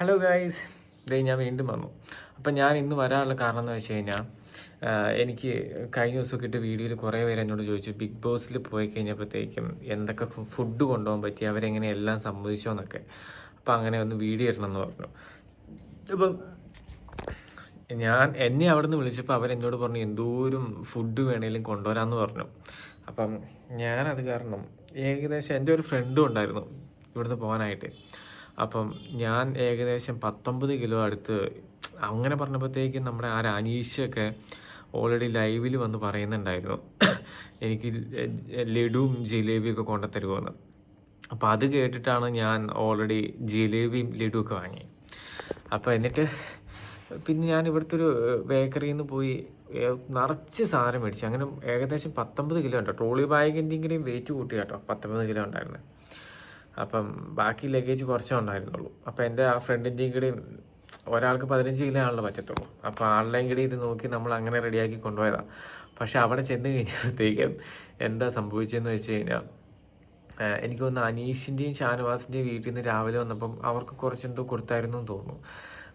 Hello guys ഇതേ ഞാൻ വീണ്ടും വന്നു. അപ്പം ഞാൻ ഇന്ന് വരാനുള്ള കാരണം എന്ന് വെച്ച് കഴിഞ്ഞാൽ എനിക്ക് കഴിഞ്ഞ ദിവസമൊക്കെ ഇട്ട് വീഡിയോയിൽ കുറേ പേര് എന്നോട് ചോദിച്ചു ബിഗ് ബോസിൽ പോയി കഴിഞ്ഞപ്പോഴത്തേക്കും എന്തൊക്കെ ഫുഡ് കൊണ്ടുപോകാൻ പറ്റി? അവരെങ്ങനെ എല്ലാം സമ്മതിച്ചോ എന്നൊക്കെ? അപ്പം അങ്ങനെ ഒന്ന് വീഡിയോ ഇടണം എന്ന് പറഞ്ഞു. അപ്പം ഞാൻ എന്നെ അവിടെ നിന്ന് വിളിച്ചപ്പോൾ അവരെന്നോട് പറഞ്ഞു എന്തോരം ഫുഡ് വേണേലും കൊണ്ടുവരാമെന്ന് പറഞ്ഞു. അപ്പം ഞാനത് കാരണം ഏകദേശം എന്റെ ഒരു ഫ്രണ്ടും ഉണ്ടായിരുന്നു ഇവിടുന്ന് പോകാനായിട്ട്. അപ്പം ഞാൻ ഏകദേശം പത്തൊമ്പത് കിലോ അടുത്ത് അങ്ങനെ പറഞ്ഞപ്പോഴത്തേക്കും നമ്മുടെ ആ അനീഷൊക്കെ ഓൾറെഡി ലൈവിൽ വന്ന് പറയുന്നുണ്ടായിരുന്നു. എനിക്ക് ലഡുവും ജിലേബിയും ഒക്കെ കൊണ്ടുത്തരുമെന്ന് അപ്പോൾ അത് കേട്ടിട്ടാണ് ഞാൻ ഓൾറെഡി ജിലേബിയും ലഡുവും ഒക്കെ വാങ്ങി. അപ്പോൾ എന്നിട്ട് പിന്നെ ഞാൻ ഇവിടുത്തെ ഒരു ബേക്കറിയിൽ നിന്ന് പോയി നിറച്ച് സാധനം മേടിച്ചു. അങ്ങനെ ഏകദേശം പത്തൊമ്പത് കിലോ ഉണ്ട്. ട്രോളി ബാഗിന്റെങ്കിലും വെയിറ്റ് കൂട്ടി കേട്ടോ പത്തൊമ്പത് കിലോ ഉണ്ടായിരുന്നു. അപ്പം ബാക്കി ലഗേജ് കുറച്ചേ ഉണ്ടായിരുന്നുള്ളൂ. അപ്പം എന്റെ ആ ഫ്രണ്ടിന്റെയും കൂടി ഒരാൾക്ക് പതിനഞ്ച് കിലോ ആണല്ലോ പറ്റത്തുള്ളൂ. അപ്പോൾ ആളുടെയും കൂടി ഇത് നോക്കി നമ്മൾ അങ്ങനെ റെഡിയാക്കി കൊണ്ടുപോയതാണ് പക്ഷേ അവിടെ ചെന്ന് കഴിഞ്ഞപ്പോഴത്തേക്കും എന്താ സംഭവിച്ചതെന്ന് വെച്ച് കഴിഞ്ഞാൽ എനിക്ക് തോന്നുന്നു അനീഷിന്റെയും ഷാനവാസിന്റെയും വീട്ടിൽ നിന്ന് രാവിലെ വന്നപ്പം അവർക്ക് കുറച്ചെന്തോ കൊടുത്തായിരുന്നു എന്ന് തോന്നുന്നു.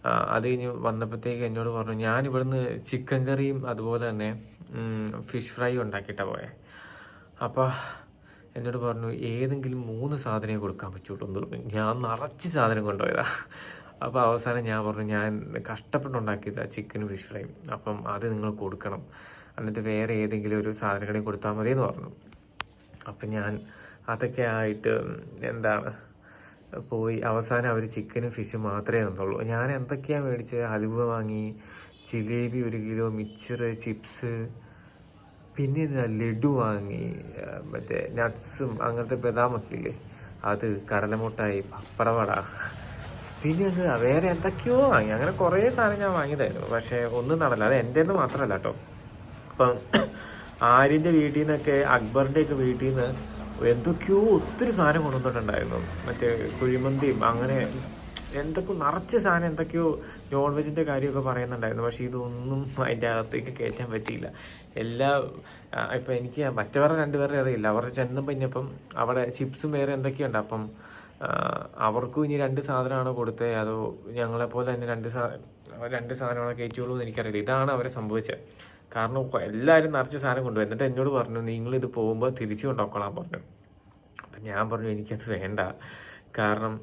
അത് കഴിഞ്ഞ് വന്നപ്പോഴത്തേക്ക് എന്നോട് പറഞ്ഞു ഞാൻ ഇവിടുന്ന് ചിക്കൻ കറിയും അതുപോലെ തന്നെ ഫിഷ് ഫ്രൈ ഉണ്ടാക്കിയിട്ടാണ് പോയെ. അപ്പോൾ എന്നോട് പറഞ്ഞു ഏതെങ്കിലും മൂന്ന് സാധനമേ കൊടുക്കാൻ പറ്റുള്ളൂ. എന്ന് പറഞ്ഞു. ഞാൻ നിറച്ച് സാധനം കൊണ്ടുപോയതാ. അപ്പോൾ അവസാനം ഞാൻ പറഞ്ഞു ഞാൻ കഷ്ടപ്പെട്ടുണ്ടാക്കിയതാ ചിക്കനും ഫിഷ് ഫ്രൈയും അപ്പം അത് നിങ്ങൾ കൊടുക്കണം. എന്നിട്ട് വേറെ ഏതെങ്കിലും ഒരു സാധനം കടയിൽ കൊടുത്താൽ മതി എന്ന് പറഞ്ഞു. അപ്പം ഞാൻ അതൊക്കെ ആയിട്ട് എന്താണ് പോയി. അവസാനം അവർ ചിക്കനും ഫിഷും മാത്രമേ തന്നുള്ളൂ. ഞാൻ എന്തൊക്കെയാണ് മേടിച്ചത്? ഹലുവ വാങ്ങി ജിലേബി ഒരു കിലോ മിക്സർ ചിപ്സ് പിന്നെ ലഡു വാങ്ങി മറ്റേ നട്ട്സും അങ്ങനത്തെ ബദാമൊക്കെ ഇല്ലേ അത് കടലമുട്ടായി പപ്പടവട. പിന്നെ അത് വേറെ എന്തൊക്കെയോ വാങ്ങി. അങ്ങനെ കുറേ സാധനം ഞാൻ വാങ്ങിയതായിരുന്നു. പക്ഷേ ഒന്നും നടല്ല അത് എന്റെ മാത്രമല്ല കേട്ടോ. അപ്പം ആര്യന്റെ വീട്ടിൽ നിന്നൊക്കെ അക്ബറിന്റെ ഒക്കെ വീട്ടിൽ നിന്ന് എന്തൊക്കെയോ ഒത്തിരി സാധനം കൊണ്ടുവന്നിട്ടുണ്ടായിരുന്നു. മറ്റേ കുഴിമന്തിയും അങ്ങനെ എന്തൊക്കെ നിറച്ച സാധനം എന്തൊക്കെയോ നോൺ വെജിന്റെ കാര്യമൊക്കെ പറയുന്നുണ്ടായിരുന്നു. പക്ഷേ ഇതൊന്നും അതിന്റെ അകത്തേക്ക് കയറ്റാൻ പറ്റിയില്ല. എല്ലാ ഇപ്പം എനിക്ക് മറ്റവരുടെ രണ്ടുപേരുടെ അറിയില്ല. അവർ ചെന്നും കഴിഞ്ഞപ്പം അവിടെ ചിപ്സും വേറെ എന്തൊക്കെയുണ്ട്? അപ്പം അവർക്കും ഇനി രണ്ട് സാധനമാണ് കൊടുത്തത് അതോ ഞങ്ങളെപ്പോലെ തന്നെ രണ്ട് സാ രണ്ട് സാധനമാണോ കയറ്റുള്ളൂ എന്ന് എനിക്കറിയില്ല. ഇതാണ് അവരെ സംഭവിച്ചത്. കാരണം എല്ലാവരും നിറച്ച് സാധനം കൊണ്ടുപോയി എന്നിട്ട് എന്നോട് പറഞ്ഞു നിങ്ങൾ ഇത് പോകുമ്പോൾ തിരിച്ചു കൊണ്ടുപോക്കോളാൻ പറഞ്ഞു. അപ്പം ഞാൻ പറഞ്ഞു എനിക്കത് വേണ്ട. കാരണം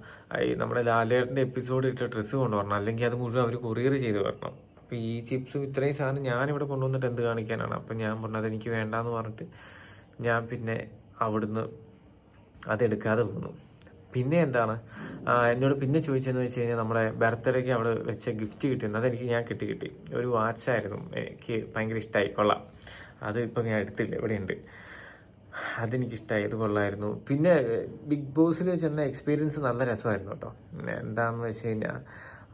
ഈ നമ്മുടെ ലാലേട്ടന്റെ എപ്പിസോഡ് ഇട്ട ഡ്രസ്സ് കൊണ്ടുവരണം. അല്ലെങ്കിൽ അത് മുഴുവൻ അവർ കൊറിയർ ചെയ്ത് വരണം അപ്പോൾ ഈ ചിപ്സും ഇത്രയും സാധനം ഞാനിവിടെ കൊണ്ടുവന്നിട്ട് എന്ത് കാണിക്കാനാണ്? അപ്പം ഞാൻ പറഞ്ഞത് എനിക്ക് വേണ്ടാന്ന് പറഞ്ഞിട്ട് ഞാൻ പിന്നെ അവിടുന്ന് അതെടുക്കാതെ പോകുന്നു പിന്നെ എന്താണ്? എന്നോട് പിന്നെ ചോദിച്ചതെന്ന് വെച്ച് കഴിഞ്ഞാൽ നമ്മുടെ ബർത്ത്ഡേക്ക് അവിടെ വെച്ച ഗിഫ്റ്റ് കിട്ടിയിരുന്നു. അതെനിക്ക് ഞാൻ കിട്ടി കിട്ടി ഒരു വാച്ചായിരുന്നു. എനിക്ക് ഭയങ്കര ഇഷ്ടമായി കൊള്ളാം. അത് ഇപ്പം ഞാൻ എടുത്തില്ല. ഇവിടെയുണ്ട്. അതെനിക്ക് ഇഷ്ടമായി ഇത് കൊള്ളായിരുന്നു. പിന്നെ ബിഗ് ബോസിൽ ചെന്ന എക്സ്പീരിയൻസ് നല്ല രസമായിരുന്നു കേട്ടോ എന്താണെന്ന് വെച്ച് കഴിഞ്ഞാൽ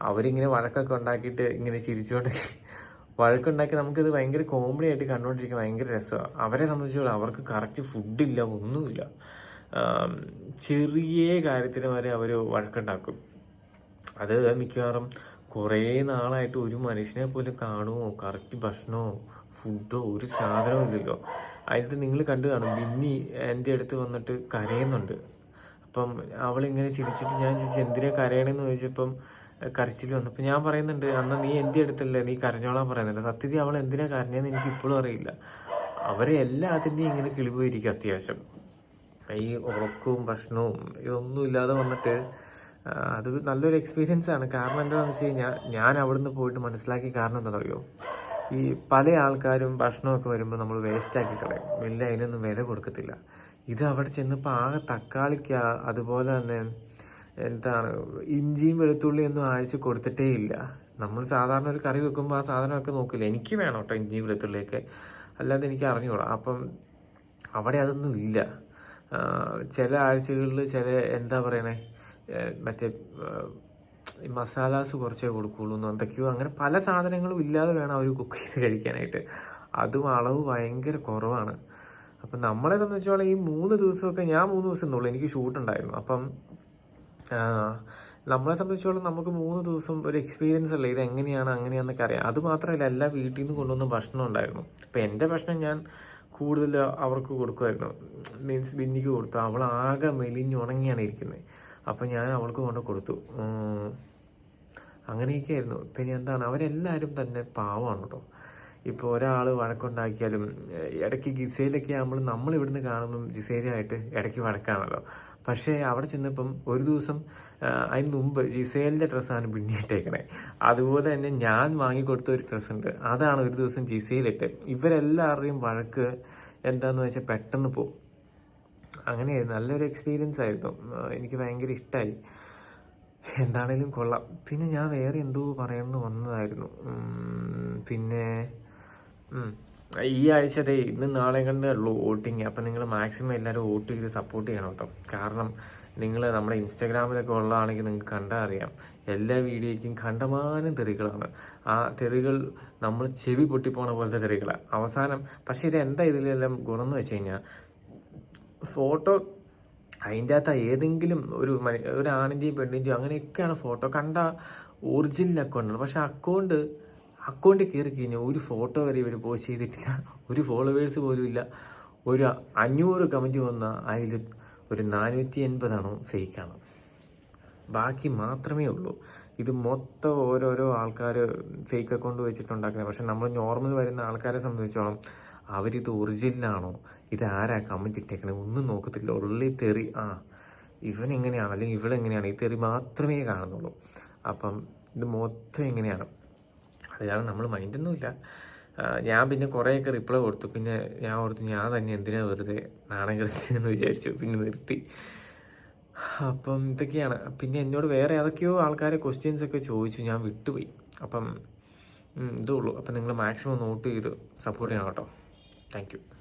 അവരിങ്ങനെ വഴക്കൊക്കെ ഉണ്ടാക്കിയിട്ട് ഇങ്ങനെ ചിരിച്ചുകൊണ്ട് വഴക്കുണ്ടാക്കി നമുക്കിത് ഭയങ്കര കോമഡി ആയിട്ട് കണ്ടുകൊണ്ടിരിക്കാൻ ഭയങ്കര രസമാണ് അവരെ സംബന്ധിച്ചോളം അവർക്ക് കറക്റ്റ് ഫുഡില്ല ഒന്നുമില്ല. ചെറിയ കാര്യത്തിന് വരെ അവർ വഴക്കുണ്ടാക്കും. അത് മിക്കവാറും കുറേ നാളായിട്ട് ഒരു മനുഷ്യനെ പോലും കാണുമോ കറക്റ്റ് ഭക്ഷണമോ? ഫുഡോ ഒരു സാധനവും ഇല്ലല്ലോ. അതിനകത്ത് നിങ്ങൾ കണ്ടു കാണും. ബിന്നി എന്റെ അടുത്ത് വന്നിട്ട് കരയുന്നുണ്ട്. അപ്പം അവളിങ്ങനെ ചിരിച്ചിട്ട് ഞാൻ ചോദിച്ചു എന്തിനാ കരയണമെന്ന് ചോദിച്ചപ്പം കരച്ചിൽ വന്നു. അപ്പം ഞാൻ പറയുന്നുണ്ട് അന്ന് നീ എന്റെ അടുത്തല്ലേ? നീ കരഞ്ഞോളാൻ പറയുന്നുണ്ട്. സത്യത്തിൽ അവൾ എന്തിനാ കരഞ്ഞതെന്ന് എനിക്ക് ഇപ്പോഴും അറിയില്ല. അവരെ എല്ലാത്തിന്റെയും ഇങ്ങനെ കിളിപോയിരിക്കും അത്യാവശ്യം. ഈ ഉറക്കവും ഭക്ഷണവും ഇതൊന്നും ഇല്ലാതെ വന്നിട്ട് അത് നല്ലൊരു എക്സ്പീരിയൻസ് ആണ്. കാരണം എന്താണെന്ന് വെച്ച് കഴിഞ്ഞാൽ ഞാൻ അവിടുന്ന് പോയിട്ട് മനസ്സിലാക്കിയ കാരണം എന്താണെന്നറിയോ ഈ പല ആൾക്കാരും ഭക്ഷണമൊക്കെ വരുമ്പോൾ നമ്മൾ വേസ്റ്റാക്കി കളയും. വലിയ അതിനൊന്നും വില കൊടുക്കത്തില്ല. ഇത് അവിടെ ചെന്നപ്പോൾ ആകെ തക്കാളിക്ക അതുപോലെ തന്നെ എന്താണ് ഇഞ്ചിയും വെളുത്തുള്ളിയൊന്നും ആഴ്ച കൊടുത്തിട്ടേ ഇല്ല. നമ്മൾ സാധാരണ ഒരു കറി വെക്കുമ്പോൾ ആ സാധനമൊക്കെ നോക്കില്ല. എനിക്ക് വേണം കേട്ടോ ഇഞ്ചിയും വെളുത്തുള്ളിയൊക്കെ. അല്ലാതെ എനിക്ക് അറിഞ്ഞൂടാ. അപ്പം അവിടെ അതൊന്നും ഇല്ല. ചില ആഴ്ചകളിൽ ചില എന്താ പറയണേ? മറ്റേ ഈ മസാലാസ് കുറച്ചേ കൊടുക്കുകയുള്ളൂ എന്തൊക്കെയോ അങ്ങനെ പല സാധനങ്ങളും ഇല്ലാതെ വേണം അവർ കുക്ക് ചെയ്ത് കഴിക്കാനായിട്ട്. അതും അളവ് ഭയങ്കര കുറവാണ്. അപ്പം നമ്മളെ സംബന്ധിച്ചോളം ഈ മൂന്ന് ദിവസമൊക്കെ ഞാൻ മൂന്ന് ദിവസം എന്നുള്ളൂ എനിക്ക് ഷൂട്ട് ഉണ്ടായിരുന്നു. അപ്പം നമ്മളെ സംബന്ധിച്ചോളം നമുക്ക് മൂന്ന് ദിവസം ഒരു എക്സ്പീരിയൻസ് അല്ലേ ഇത് എങ്ങനെയാണ് അങ്ങനെയാണെന്നൊക്കെ അറിയാം. അത് മാത്രമല്ല എല്ലാ വീട്ടിൽ നിന്ന് കൊണ്ടുവന്ന ഭക്ഷണം ഉണ്ടായിരുന്നു. അപ്പം എന്റെ ഭക്ഷണം ഞാൻ കൂടുതൽ അവർക്ക് കൊടുക്കുമായിരുന്നു. മീൻസ് ബിന്നിക്ക് കൊടുത്തു. അവൾ ആകെ മെലിഞ്ഞുണങ്ങിയാണ് ഇരിക്കുന്നത് അപ്പം ഞാൻ അവൾക്ക് കൊണ്ട് കൊടുത്തു. ഉം. അങ്ങനെയൊക്കെ ആയിരുന്നു പിന്നെ എന്താണ് അവരെല്ലാവരും തന്നെ പാവമാണ് കേട്ടോ ഇപ്പോൾ ഒരാൾ വഴക്കുണ്ടാക്കിയാലും ഇടയ്ക്ക് ഗിസയിലൊക്കെ ആകുമ്പോൾ നമ്മൾ ഇവിടുന്ന് കാണുമ്പം ജിസേലായിട്ട് ഇടയ്ക്ക് വഴക്കാണല്ലോ. പക്ഷേ അവിടെ ചെന്നപ്പം ഒരു ദിവസം അതിന് മുമ്പ് ജിസേലിന്റെ ഡ്രസ്സാണ് പിന്നിട്ടേക്കണേ. അതുപോലെ തന്നെ ഞാൻ വാങ്ങിക്കൊടുത്ത ഒരു ഡ്രസ്സുണ്ട്. അതാണ് ഒരു ദിവസം ജിസയിലിട്ട് ഇവരെല്ലാവരുടെയും വഴക്ക് എന്താണെന്ന് വെച്ചാൽ പെട്ടെന്ന് പോകും അങ്ങനെയായിരുന്നു. നല്ലൊരു എക്സ്പീരിയൻസ് ആയിരുന്നു. എനിക്ക് ഭയങ്കര ഇഷ്ടമായി എന്താണേലും കൊള്ളാം. പിന്നെ ഞാൻ വേറെ എന്തോ പറയാമെന്ന് വന്നതായിരുന്നു. പിന്നെ ഈ ആഴ്ച ദേ ഇന്ന് നാളെ കണ്ടേ ഉള്ളൂ വോട്ടിങ്. അപ്പം നിങ്ങൾ മാക്സിമം എല്ലാവരും വോട്ട് ചെയ്ത് സപ്പോർട്ട് ചെയ്യണം കേട്ടോ കാരണം നിങ്ങൾ നമ്മുടെ ഇൻസ്റ്റാഗ്രാമിലൊക്കെ ഉള്ളതാണെങ്കിൽ നിങ്ങൾക്ക് കണ്ടാൽ അറിയാം. എല്ലാ വീഡിയോയ്ക്കും കണ്ടമാനം തെറികളാണ്. ആ തെറികൾ നമ്മൾ ചെവി പൊട്ടിപ്പോണ പോലത്തെ തെറികളാണ് അവസാനം പക്ഷേ ഇത് എന്താ ഇതിലെല്ലാം ഗുണമെന്ന് വെച്ച് കഴിഞ്ഞാൽ ഫോട്ടോ അതിന്റെ അകത്ത് ഏതെങ്കിലും ഒരു മനി- ഒരു ആണിന്റെയും പെണ്ണിന്റെയും അങ്ങനെയൊക്കെയാണ് ഫോട്ടോ കണ്ട ഒറിജിനൽ അക്കൗണ്ടാണ് പക്ഷെ അക്കൗണ്ട് അക്കൗണ്ടിൽ കയറി കഴിഞ്ഞാൽ ഒരു ഫോട്ടോ വരെ ഇവർ പോസ്റ്റ് ചെയ്തിട്ടില്ല. ഒരു ഫോളോവേഴ്സ് പോലും ഇല്ല. ഒരു അഞ്ഞൂറ് കമന്റ് വന്ന അതിൽ ഒരു നാനൂറ്റി എൺപതാണോ ഫേക്കാണ് ബാക്കി മാത്രമേ ഉള്ളൂ. ഇത് മൊത്തം ഓരോരോ ആൾക്കാർ ഫേക്ക് അക്കൗണ്ട് വെച്ചിട്ടുണ്ടാക്കുന്നത്. പക്ഷെ നമ്മൾ നോർമൽ വരുന്ന ആൾക്കാരെ സംബന്ധിച്ചോളം അവരിത് ഒറിജിനലാണോ ഇത് ആരാ കമന്റ് ഇട്ടേക്കണേ? ഒന്നും നോക്കത്തില്ല. ഉള്ളി തെറി. ആ ഇവൻ എങ്ങനെയാണ് അല്ലെങ്കിൽ ഇവളെങ്ങനെയാണ്? ഈ തെറി മാത്രമേ കാണുന്നുള്ളൂ. അപ്പം ഇത് മൊത്തം എങ്ങനെയാണ് അത് കാരണം നമ്മൾ മൈൻഡൊന്നുമില്ല ഞാൻ പിന്നെ കുറേയൊക്കെ റിപ്ലൈ കൊടുത്തു. പിന്നെ ഞാൻ ഓർത്തു ഞാൻ തന്നെ എന്തിനാ വെറുതെ നാണം കളിച്ചെന്ന് വിചാരിച്ചു. പിന്നെ നിർത്തി. അപ്പം ഇതൊക്കെയാണ്. പിന്നെ എന്നോട് വേറെ ഏതൊക്കെയോ ആൾക്കാരെ ക്വസ്റ്റ്യൻസ് ഒക്കെ ചോദിച്ചു. ഞാൻ വിട്ടുപോയി. അപ്പം ഇതേ ഉള്ളൂ. അപ്പം നിങ്ങൾ മാക്സിമം നോട്ട് ചെയ്ത് സപ്പോർട്ട് ചെയ്യണം കേട്ടോ. താങ്ക്